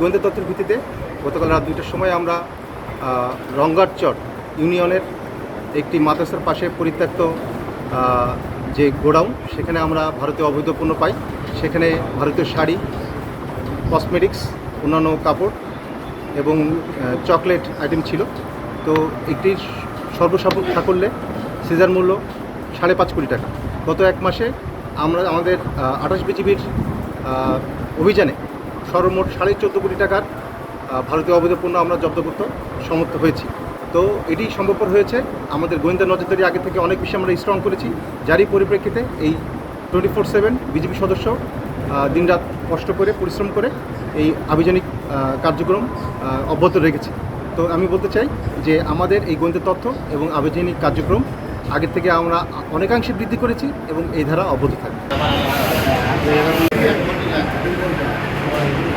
গোয়েন্দা তথ্যের ভিত্তিতে গতকাল রাত দুইটার সময় আমরা রঙ্গারচর ইউনিয়নের একটি মাদ্রাসার পাশে পরিত্যক্ত যে গোডাউন, সেখানে আমরা ভারতীয় অবৈধ পণ্য পাই। সেখানে ভারতীয় শাড়ি কসমেটিক্স অন্যান্য কাপড় এবং চকলেট আইটেম ছিল। তো একটি সর্বসাপ সাকল্যে সিজার মূল্য সাড়ে পাঁচ কোটি টাকা। গত এক মাসে আমরা, আমাদের আঠাশ বিজিবির অভিযানে সর্বমোট সাড়ে চোদ্দ কোটি টাকার ভারতীয় অবৈধ পণ্য আমরা জব্দ করতে সমর্থ হয়েছি। তো এটি সম্ভবপর হয়েছে। আমাদের গোয়েন্দা নজরদারি আগে থেকে অনেক বেশি আমরা স্ট্রং করেছি। যারই পরিপ্রেক্ষিতে এই টোয়েন্টি ফোর সেভেন বিজেপি সদস্য দিনরাত কষ্ট করে, পরিশ্রম করে এই আভিযানিক কার্যক্রম অব্যাহত রেখেছে। তো আমি বলতে চাই যে আমাদের এই গোয়েন্দা তথ্য এবং আভিযানিক কার্যক্রম আগের থেকে আমরা অনেকাংশে বৃদ্ধি করেছি এবং এই ধারা অব্যাহত থাকবে।